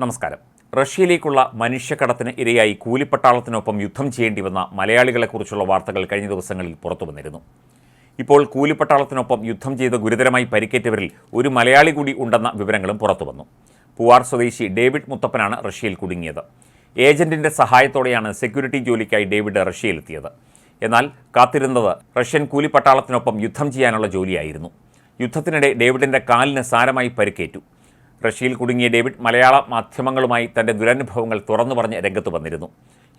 നമസ്കാരം. റഷ്യയിലേക്കുള്ള മനുഷ്യക്കടത്തിന് ഇരയായി കൂലിപ്പട്ടാളത്തിനൊപ്പം യുദ്ധം ചെയ്യേണ്ടി വന്ന മലയാളികളെക്കുറിച്ചുള്ള വാർത്തകൾ കഴിഞ്ഞ ദിവസങ്ങളിൽ പുറത്തു വന്നിരുന്നു. ഇപ്പോൾ കൂലിപ്പട്ടാളത്തിനൊപ്പം യുദ്ധം ചെയ്ത് ഗുരുതരമായി പരിക്കേറ്റവരിൽ ഒരു മലയാളി കൂടി ഉണ്ടെന്ന വിവരങ്ങളും പുറത്തു വന്നു. പൂവാർ സ്വദേശി ഡേവിഡ് മുത്തപ്പനാണ് റഷ്യയിൽ കുടുങ്ങിയത്. ഏജന്റിന്റെ സഹായത്തോടെയാണ് സെക്യൂരിറ്റി ജോലിക്കായി ഡേവിഡ് റഷ്യയിലെത്തിയത്. എന്നാൽ കാത്തിരുന്നത് റഷ്യൻ കൂലിപ്പട്ടാളത്തിനൊപ്പം യുദ്ധം ചെയ്യാനുള്ള ജോലിയായിരുന്നു. യുദ്ധത്തിനിടെ ഡേവിഡിന്റെ കാലിന് സാരമായി പരിക്കേറ്റു. റഷ്യയിൽ കുടുങ്ങിയ ഡേവിഡ് മലയാള മാധ്യമങ്ങളുമായി തന്റെ ദുരനുഭവങ്ങൾ തുറന്നു പറഞ്ഞ് രംഗത്ത് വന്നിരുന്നു.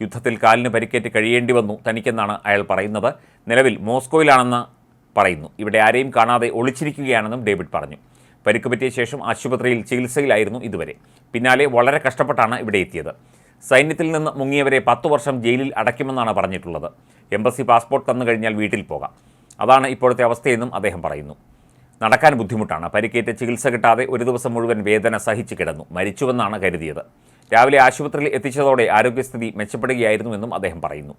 യുദ്ധത്തിൽ കാലിന് പരിക്കേറ്റ് കഴിയേണ്ടി വന്നു തനിക്കെന്നാണ് അയാൾ പറയുന്നത്. നിലവിൽ മോസ്കോയിലാണെന്ന് പറയുന്നു. ഇവിടെ ആരെയും കാണാതെ ഒളിച്ചിരിക്കുകയാണെന്നും ഡേവിഡ് പറഞ്ഞു. പരിക്ക് പറ്റിയ ശേഷം ആശുപത്രിയിൽ ചികിത്സയിലായിരുന്നു ഇതുവരെ. പിന്നാലെ വളരെ കഷ്ടപ്പെട്ടാണ് ഇവിടെ എത്തിയത്. സൈന്യത്തിൽ നിന്ന് മുങ്ങിയവരെ പത്തു വർഷം ജയിലിൽ അടയ്ക്കുമെന്നാണ് പറഞ്ഞിട്ടുള്ളത്. എംബസി പാസ്പോർട്ട് തന്നു കഴിഞ്ഞാൽ വീട്ടിൽ പോകാം. അതാണ് ഇപ്പോഴത്തെ അവസ്ഥയെന്നും അദ്ദേഹം പറയുന്നു. നടക്കാൻ ബുദ്ധിമുട്ടാണ്. പരിക്കേറ്റ് ചികിത്സ കിട്ടാതെ ഒരു ദിവസം മുഴുവൻ വേദന സഹിച്ചു കിടന്നു. മരിച്ചുവെന്നാണ് കരുതിയത്. രാവിലെ ആശുപത്രിയിൽ എത്തിച്ചതോടെ ആരോഗ്യസ്ഥിതി മെച്ചപ്പെടുകയായിരുന്നുവെന്നും അദ്ദേഹം പറയുന്നു.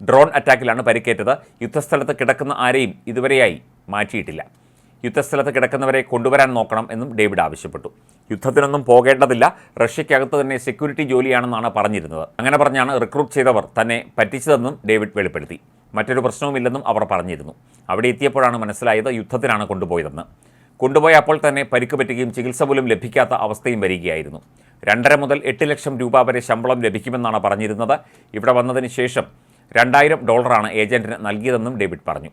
ഡ്രോൺ അറ്റാക്കിലാണ് പരിക്കേറ്റത്. യുദ്ധസ്ഥലത്ത് കിടക്കുന്ന ആരെയും ഇതുവരെയായി മാറ്റിയിട്ടില്ല. യുദ്ധസ്ഥലത്ത് കിടക്കുന്നവരെ കൊണ്ടുവരാൻ നോക്കണം എന്നും ഡേവിഡ് ആവശ്യപ്പെട്ടു. യുദ്ധത്തിനൊന്നും പോകേണ്ടതില്ല. റഷ്യക്കകത്ത് തന്നെ സെക്യൂരിറ്റി ജോലിയാണെന്നാണ് പറഞ്ഞിരുന്നത്. അങ്ങനെ പറഞ്ഞാണ് റിക്രൂട്ട് ചെയ്തവർ തന്നെ പറ്റിച്ചതെന്നും ഡേവിഡ് വെളിപ്പെടുത്തി. മറ്റൊരു പ്രശ്നവുമില്ലെന്നും അവർ പറഞ്ഞിരുന്നു. അവിടെ എത്തിയപ്പോഴാണ് മനസ്സിലായത് യുദ്ധത്തിനാണ് കൊണ്ടുപോയതെന്ന്. കൊണ്ടുപോയ അപ്പോൾ തന്നെ പരിക്ക് പറ്റുകയും ചികിത്സ പോലും ലഭിക്കാത്ത അവസ്ഥയും വരികയായിരുന്നു. രണ്ടര മുതൽ എട്ട് ലക്ഷം രൂപ വരെ ശമ്പളം ലഭിക്കുമെന്നാണ് പറഞ്ഞിരുന്നത്. ഇവിടെ വന്നതിന് ശേഷം രണ്ടായിരം ഡോളറാണ് ഏജന്റിന് നൽകിയതെന്നും ഡേവിഡ് പറഞ്ഞു.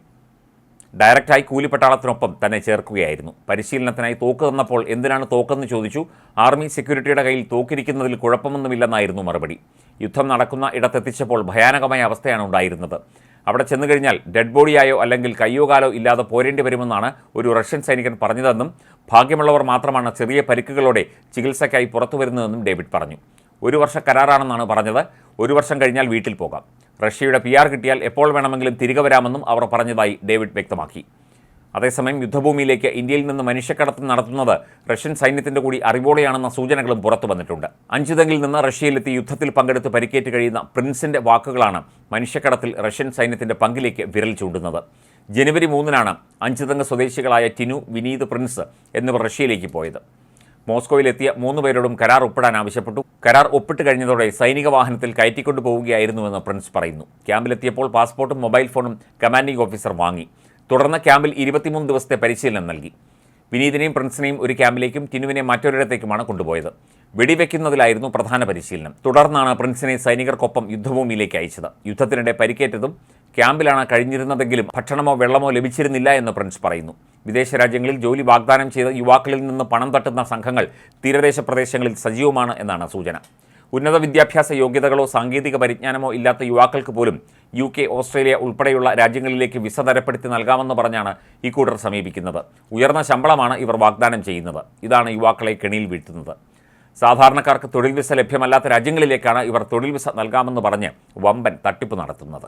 ഡയറക്റ്റായി കൂലിപ്പട്ടാളത്തിനൊപ്പം തന്നെ ചേർക്കുകയായിരുന്നു. പരിശീലനത്തിനായി തോക്ക് തന്നപ്പോൾ എന്തിനാണ് തോക്കെന്ന് ചോദിച്ചു. ആർമി സെക്യൂരിറ്റിയുടെ കയ്യിൽ തോക്കിരിക്കുന്നതിൽ കുഴപ്പമൊന്നുമില്ലെന്നായിരുന്നു മറുപടി. യുദ്ധം നടക്കുന്ന ഇടത്തെത്തിച്ചപ്പോൾ ഭയാനകമായ അവസ്ഥയാണ് ഉണ്ടായിരുന്നത്. അവിടെ ചെന്നു കഴിഞ്ഞാൽ ഡെഡ് ബോഡിയായോ അല്ലെങ്കിൽ കയ്യോ കാലോ ഇല്ലാതെ പോരേണ്ടി വരുമെന്നാണ് ഒരു റഷ്യൻ സൈനികൻ പറഞ്ഞതെന്നും ഭാഗ്യമുള്ളവർ മാത്രമാണ് ചെറിയ പരിക്കുകളോടെ ചികിത്സയ്ക്കായി പുറത്തു വരുന്നതെന്നും ഡേവിഡ് പറഞ്ഞു. ഒരു വർഷ കരാറാണെന്നാണ് പറഞ്ഞത്. ഒരു വർഷം കഴിഞ്ഞാൽ വീട്ടിൽ പോകാം. റഷ്യയുടെ പി കിട്ടിയാൽ എപ്പോൾ വേണമെങ്കിലും തിരികെ വരാമെന്നും അവർ പറഞ്ഞതായി ഡേവിഡ് വ്യക്തമാക്കി. അതേസമയം യുദ്ധഭൂമിയിലേക്ക് ഇന്ത്യയിൽ നിന്ന് മനുഷ്യക്കടത്ത് നടത്തുന്നത് റഷ്യൻ സൈന്യത്തിന്റെ കൂടി അറിവോടെയാണെന്ന സൂചനകളും പുറത്തു വന്നിട്ടുണ്ട്. അഞ്ചുതെങ്കിൽ നിന്ന് റഷ്യയിലെത്തി യുദ്ധത്തിൽ പങ്കെടുത്ത് പരിക്കേറ്റ് കഴിയുന്ന പ്രിൻസിന്റെ വാക്കുകളാണ് മനുഷ്യക്കടത്തിൽ റഷ്യൻ സൈന്യത്തിന്റെ പങ്കിലേക്ക് വിരൽ ചൂണ്ടുന്നത്. ജനുവരി മൂന്നിനാണ് അഞ്ചുതംഗ സ്വദേശികളായ ടിനു വിനീത് പ്രിൻസ് എന്നിവർ റഷ്യയിലേക്ക് പോയത്. മോസ്കോയിലെത്തിയ മൂന്ന് പേരോടും കരാർ ഒപ്പിടാൻ ആവശ്യപ്പെട്ടു. കരാർ ഒപ്പിട്ട് കഴിഞ്ഞതോടെ സൈനിക വാഹനത്തിൽ കയറ്റിക്കൊണ്ടു പോവുകയായിരുന്നുവെന്ന് പ്രിൻസ് പറയുന്നു. ക്യാമ്പിലെത്തിയപ്പോൾ പാസ്പോർട്ടും മൊബൈൽ ഫോണും കമാൻഡിംഗ് ഓഫീസർ വാങ്ങി. തുടർന്ന് ക്യാമ്പിൽ ഇരുപത്തിമൂന്ന് ദിവസത്തെ പരിശീലനം നൽകി. വിനീതിനെയും പ്രിൻസിനെയും ഒരു ക്യാമ്പിലേക്കും ടിനുവിനെ മറ്റൊരിടത്തേക്കുമാണ് കൊണ്ടുപോയത്. വെടിവെക്കുന്നതിലായിരുന്നു പ്രധാന പരിശീലനം. തുടർന്നാണ് പ്രിൻസിനെ സൈനികർക്കൊപ്പം യുദ്ധഭൂമിയിലേക്ക് അയച്ചത്. യുദ്ധത്തിനിടെ പരിക്കേറ്റതും ക്യാമ്പിലാണ് കഴിഞ്ഞിരുന്നതെങ്കിലും ഭക്ഷണമോ വെള്ളമോ ലഭിച്ചിരുന്നില്ല എന്ന് പ്രിൻസ് പറയുന്നു. വിദേശ രാജ്യങ്ങളിൽ ജോലി വാഗ്ദാനം ചെയ്ത യുവാക്കളിൽ നിന്ന് പണം തട്ടുന്ന സംഘങ്ങൾ തീരദേശ പ്രദേശങ്ങളിൽ സജീവമാണ് എന്നാണ് സൂചന. ഉന്നത വിദ്യാഭ്യാസ യോഗ്യതകളോ സാങ്കേതിക പരിജ്ഞാനമോ ഇല്ലാത്ത യുവാക്കൾക്ക് പോലും യു കെ ഓസ്ട്രേലിയ ഉൾപ്പെടെയുള്ള രാജ്യങ്ങളിലേക്ക് വിസ തരപ്പെടുത്തി നൽകാമെന്ന് പറഞ്ഞാണ് ഇക്കൂട്ടർ സമീപിക്കുന്നത്. ഉയർന്ന ശമ്പളമാണ് ഇവർ വാഗ്ദാനം ചെയ്യുന്നത്. ഇതാണ് യുവാക്കളെ കെണിയിൽ വീഴ്ത്തുന്നത്. സാധാരണക്കാർക്ക് തൊഴിൽ വിസ ലഭ്യമല്ലാത്ത രാജ്യങ്ങളിലേക്കാണ് ഇവർ തൊഴിൽ വിസ നൽകാമെന്ന് പറഞ്ഞ് വമ്പൻ തട്ടിപ്പ് നടത്തുന്നത്.